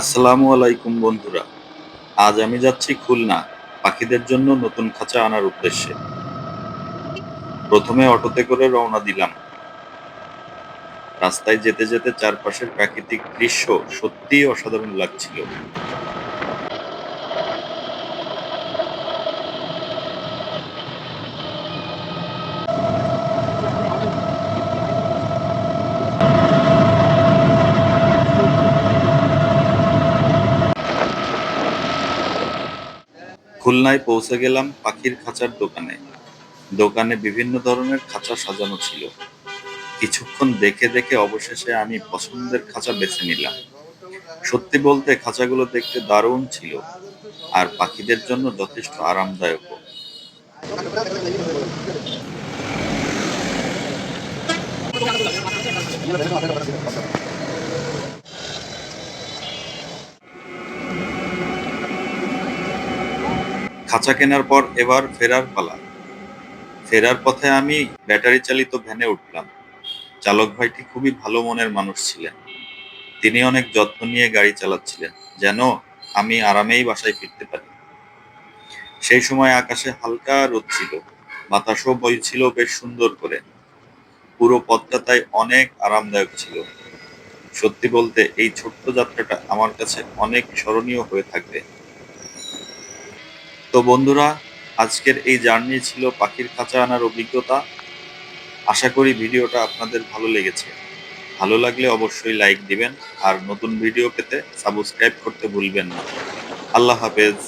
আসসালামু আলাইকুম বন্ধুরা। আজ আমি যাচ্ছি খুলনা, পাখিদের জন্য নতুন খাঁচা আনার উদ্দেশ্যে। প্রথমে অটোতে করে রওনা দিলাম। রাস্তায় যেতে যেতে চারপাশের প্রাকৃতিক দৃশ্য সত্যিই অসাধারণ লাগছিল। খুলনায় পৌঁছে গেলাম পাখির খাঁচার দোকানে। দোকানে বিভিন্ন ধরনের খাঁচা সাজানো ছিল। কিছুক্ষণ দেখে দেখে অবশেষে আমি পছন্দের খাঁচা বেছে নিলাম। সত্যি বলতে খাঁচাগুলো দেখতে দারুণ ছিল আর পাখিদের জন্য যথেষ্ট আরামদায়ক খাঁচা কেনার পর এবার ফেরার পালা। ফেরার পথে আমি ব্যাটারি চালিত ভ্যানে উঠলাম। চালক ভাইটি খুবই ভালো মনের মানুষ ছিলেন। তিনি অনেক যত্ন নিয়ে গাড়ি চালাচ্ছিলেন, যেন আমি আরামেই বাসায় ফিরতে পারি। সেই সময় আকাশে হালকা রোদ ছিল, বাতাসও বইছিল বেশ সুন্দর করে। পুরো পথটা তাই অনেক আরামদায়ক ছিল। সত্যি বলতে এই ছোট্ট যাত্রাটা আমার কাছে অনেক স্মরণীয় হয়ে থাকবে। তো বন্ধুরা, আজকের এই জার্নি ছিল পাখির খাঁচা আনার অভিজ্ঞতা। আশা করি ভিডিওটা আপনাদের ভালো লেগেছে। ভালো লাগলে অবশ্যই লাইক দিবেন আর নতুন ভিডিও পেতে সাবস্ক্রাইব করতে ভুলবেন না। আল্লাহ হাফেজ।